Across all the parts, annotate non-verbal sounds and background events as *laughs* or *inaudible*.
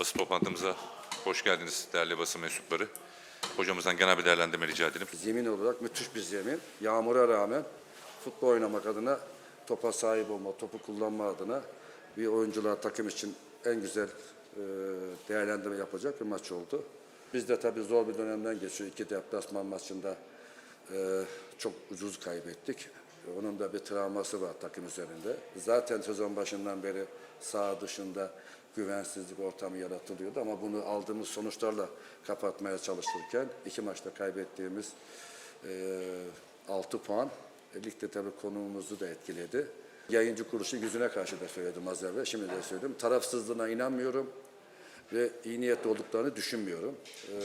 Basın toplantımıza hoş geldiniz değerli basın mensupları. Hocamızdan genel bir değerlendirme rica edelim. Zemin olarak müthiş bir zemin. Yağmura rağmen futbol oynamak adına topa sahip olma, topu kullanma adına bir oyuncular takım için en güzel e, değerlendirme yapacak bir maç oldu. Biz de tabii zor bir dönemden geçiyor. İki deplasman maçında e, çok ucuz kaybettik. Onun da bir travması var takım üzerinde. Zaten sezon başından beri sağ dışında güvensizlik ortamı yaratılıyordu ama bunu aldığımız sonuçlarla kapatmaya çalışırken iki maçta kaybettiğimiz e, 6 puan e, ligde tabii konuğumuzu da etkiledi. Yayıncı kuruluşu yüzüne karşı da söyledim az evvel, şimdi de söyledim. Tarafsızlığına inanmıyorum ve iyi niyetli olduklarını düşünmüyorum. E,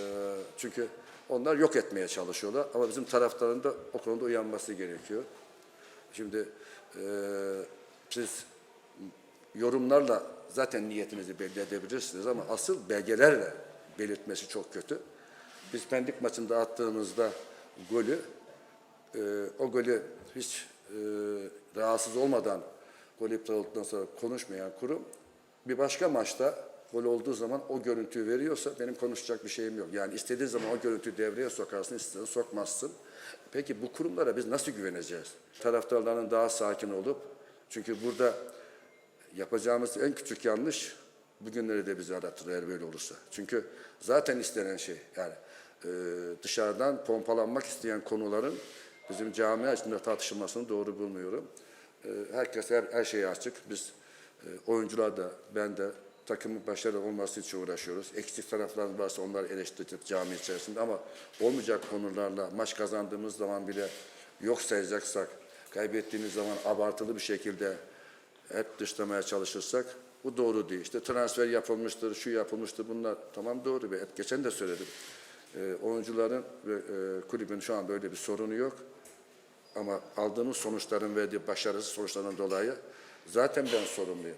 çünkü onlar yok etmeye çalışıyorlar ama bizim taraftarın da o konuda uyanması gerekiyor. Şimdi e, siz yorumlarla zaten niyetinizi belli edebilirsiniz ama asıl belgelerle belirtmesi çok kötü. Biz Pendik maçında attığımızda golü, e, o golü hiç e, rahatsız olmadan gol iptal olduktan sonra konuşmayan kurum bir başka maçta gol olduğu zaman o görüntüyü veriyorsa benim konuşacak bir şeyim yok. Yani istediğin zaman o görüntüyü devreye sokarsın, istediğin sokmazsın. Peki bu kurumlara biz nasıl güveneceğiz? Taraftarların daha sakin olup, çünkü burada yapacağımız en küçük yanlış bugünleri de bizi aratır eğer böyle olursa. Çünkü zaten istenen şey yani e, dışarıdan pompalanmak isteyen konuların bizim camia içinde tartışılmasını doğru bulmuyorum. E, herkes her, her şeye açık. Biz e, oyuncular da ben de takımın başarılı olması için uğraşıyoruz. Eksik taraflarımız varsa onları eleştireceğiz cami içerisinde ama olmayacak konularla maç kazandığımız zaman bile yok sayacaksak, kaybettiğimiz zaman abartılı bir şekilde hep dışlamaya çalışırsak bu doğru değil. İşte transfer yapılmıştır, şu yapılmıştır bunlar tamam doğru. Ve geçen de söyledim. Ee, oyuncuların ve e, kulübün şu anda öyle bir sorunu yok. Ama aldığımız sonuçların verdiği başarısız sonuçlardan dolayı zaten ben sorumluyum.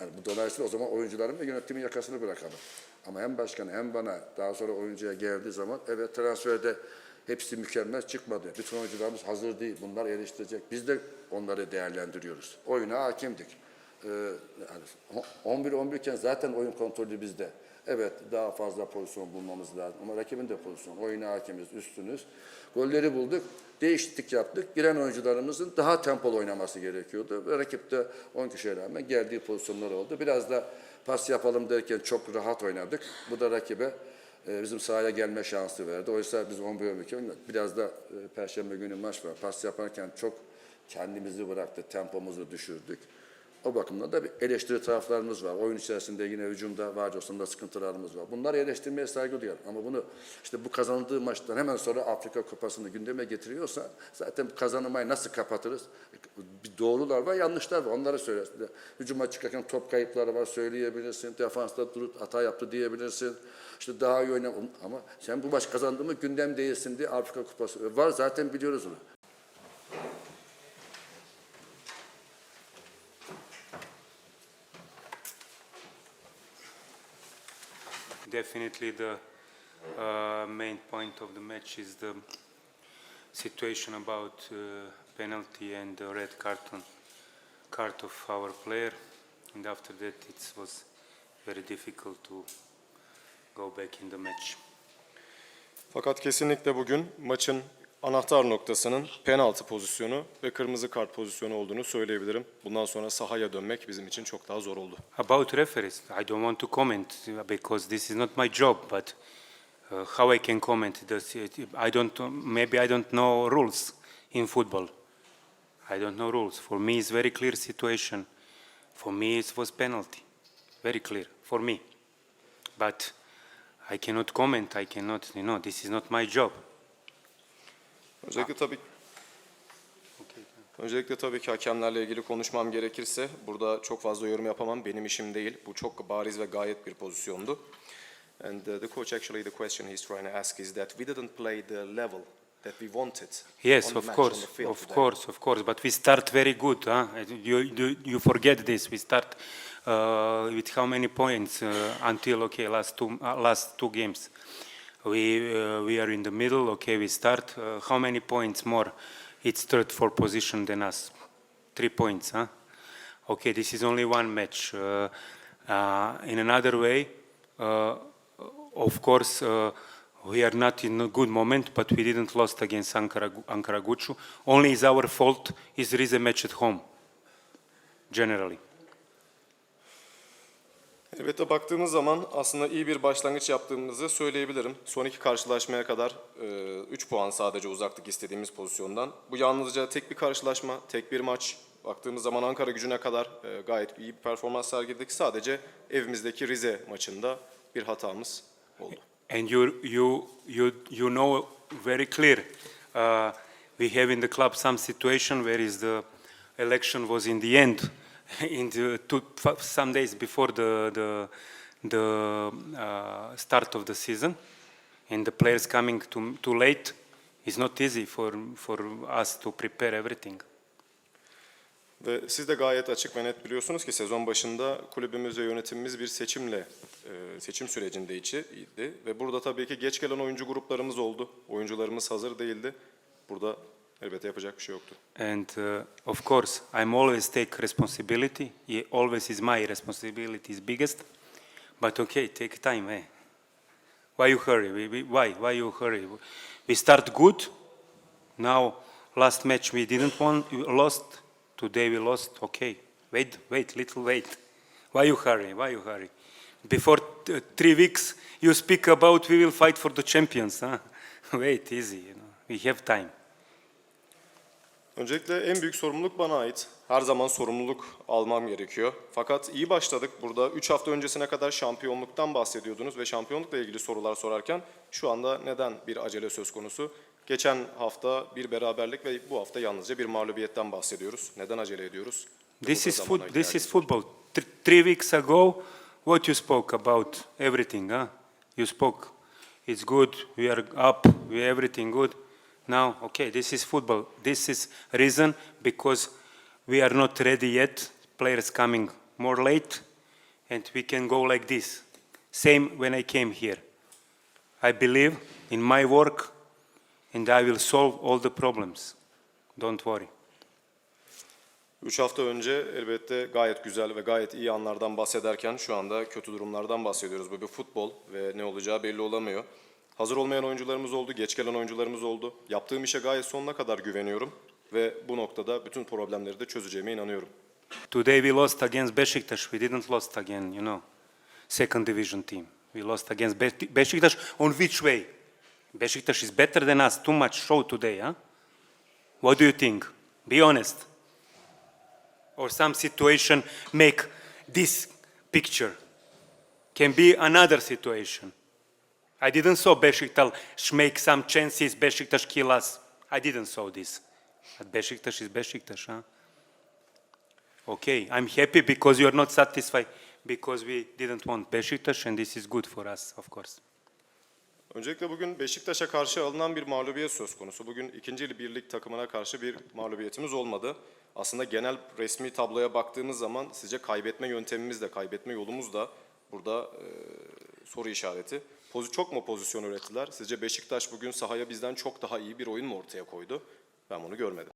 Yani bu dolayısıyla o zaman oyuncuların ve yönetimin yakasını bırakalım. Ama hem başkanı hem bana daha sonra oyuncuya geldiği zaman evet transferde hepsi mükemmel çıkmadı. Bütün oyuncularımız hazır değil. Bunlar eleştirecek. Biz de onları değerlendiriyoruz. Oyuna hakimdik. Ee, yani 11-11 iken zaten oyun kontrolü bizde. Evet daha fazla pozisyon bulmamız lazım ama rakibin de pozisyon. Oyuna hakimiz, üstünüz. Golleri bulduk, değişiklik yaptık. Giren oyuncularımızın daha tempolu oynaması gerekiyordu. Ve rakip de 10 kişiye rağmen geldiği pozisyonlar oldu. Biraz da pas yapalım derken çok rahat oynadık. Bu da rakibe bizim sahaya gelme şansı verdi. Oysa biz 11 11 biraz da e, perşembe günü maç var. Pas yaparken çok kendimizi bıraktık, tempomuzu düşürdük. O bakımdan da bir eleştiri taraflarımız var. Oyun içerisinde yine hücumda, varcosunda sıkıntılarımız var. Bunları eleştirmeye saygı duyarım. Ama bunu işte bu kazanıldığı maçtan hemen sonra Afrika Kupası'nı gündeme getiriyorsa zaten kazanmayı nasıl kapatırız? Bir doğrular var, yanlışlar var. Onları söylersin. Hücuma çıkarken top kayıpları var söyleyebilirsin. Defansta durup hata yaptı diyebilirsin. İşte daha iyi oynam ama sen bu maç kazandığımı gündem değilsin diye Afrika Kupası var zaten biliyoruz onu. Definitely the uh, main point of the match is the situation about uh, penalty and the red carton card of our player. And after that it was very difficult to go back in the match. Fakat kesinlikle bugün maçın anahtar noktasının penaltı pozisyonu ve kırmızı kart pozisyonu olduğunu söyleyebilirim. Bundan sonra sahaya dönmek bizim için çok daha zor oldu. About referees, I don't want to comment because this is not my job, but uh, how I can comment this, I don't, maybe I don't know rules in football. I don't know rules. For me, it's very clear situation. For me, it was penalty, very clear for me. But I cannot comment. I cannot, you know, this is not my job. Öncelikle tabii Öncelikle tabii ki hakemlerle ilgili konuşmam gerekirse burada çok fazla yorum yapamam. Benim işim değil. Bu çok bariz ve gayet bir pozisyondu. And uh, the coach actually the question he's trying to ask is that we didn't play the level that we wanted. Yes, of match, course, of today. course, of course. But we start very good. Huh? You, you, you forget this. We start uh, with how many points uh, until okay last two uh, last two games. We uh, we are in the middle. Okay, we start. Uh, how many points more? It's third for position than us. Three points. Huh? Okay, this is only one match. Uh, Uh, in another way, uh, of course, uh, we are not in a good moment, but we didn't lost against Ankara, Ankara Gucu. Only is our fault is a match at home, generally. Elbette baktığımız zaman aslında iyi bir başlangıç yaptığımızı söyleyebilirim. Son iki karşılaşmaya kadar 3 puan sadece uzaklık istediğimiz pozisyondan. Bu yalnızca tek bir karşılaşma, tek bir maç. Baktığımız zaman Ankara gücüne kadar e, gayet iyi bir performans sergiledik. Sadece evimizdeki Rize maçında bir hatamız oldu. And you, you, you, you know very clear, uh, we have in the club some situation where is the election was in the end, *laughs* in the two, some days before the, the, the uh, start of the season, and the players coming too, too late. It's not easy for, for us to prepare everything. Ve siz de gayet açık ve net biliyorsunuz ki sezon başında kulübümüz ve yönetimimiz bir seçimle, e, seçim sürecinde içiydi. Ve burada tabii ki geç gelen oyuncu gruplarımız oldu. Oyuncularımız hazır değildi. Burada elbette yapacak bir şey yoktu. And uh, of course, I'm always take responsibility. Yeah, always is my responsibility is biggest. But okay, take time. Eh? Why you hurry? We, we, why? Why you hurry? We start good. Now, last match we didn't won, we lost. Today we lost. Okay, wait, wait, little wait. Why you hurry? Why you hurry? Before t- three weeks, you speak about we will fight for the champions. Huh? *laughs* wait, easy. You know, we have time. Öncelikle en büyük sorumluluk bana ait. Her zaman sorumluluk almam gerekiyor. Fakat iyi başladık. Burada 3 hafta öncesine kadar şampiyonluktan bahsediyordunuz ve şampiyonlukla ilgili sorular sorarken şu anda neden bir acele söz konusu? Geçen hafta bir beraberlik ve bu hafta yalnızca bir mağlubiyetten bahsediyoruz. Neden acele ediyoruz? This is foot, this is football. Th- three weeks ago, what you spoke about everything, huh? You spoke, it's good. We are up. We everything good. Now, okay, this is football. This is reason because we are not ready yet. Players coming more late, and we can go like this. Same when I came here. I believe in my work, and I will solve all the problems. Don't worry. 3 hafta önce elbette gayet güzel ve gayet iyi anlardan bahsederken şu anda kötü durumlardan bahsediyoruz. Bu bir futbol ve ne olacağı belli olamıyor. Hazır olmayan oyuncularımız oldu, geç gelen oyuncularımız oldu. Yaptığım işe gayet sonuna kadar güveniyorum ve bu noktada bütün problemleri de çözeceğime inanıyorum. Today we lost against Besiktas. We didn't lost again, you know, second division team. We lost against Be- Besiktas on which way? Besiktas is better than us. Too much show today, huh? What do you think? Be honest. Or some situation make this picture. Can be another situation. I didn't saw Besiktas make some chances. Besiktas kill us. I didn't saw this. But Besiktas is Besiktas, huh? Okay, I'm happy because you are not satisfied because we didn't want Besiktas and this is good for us, of course. Öncelikle bugün Beşiktaş'a karşı alınan bir mağlubiyet söz konusu. Bugün ikinci birlik takımına karşı bir mağlubiyetimiz olmadı. Aslında genel resmi tabloya baktığımız zaman sizce kaybetme yöntemimiz de, kaybetme yolumuz da burada e, soru işareti. Pozi çok mu pozisyon ürettiler? Sizce Beşiktaş bugün sahaya bizden çok daha iyi bir oyun mu ortaya koydu? Ben bunu görmedim.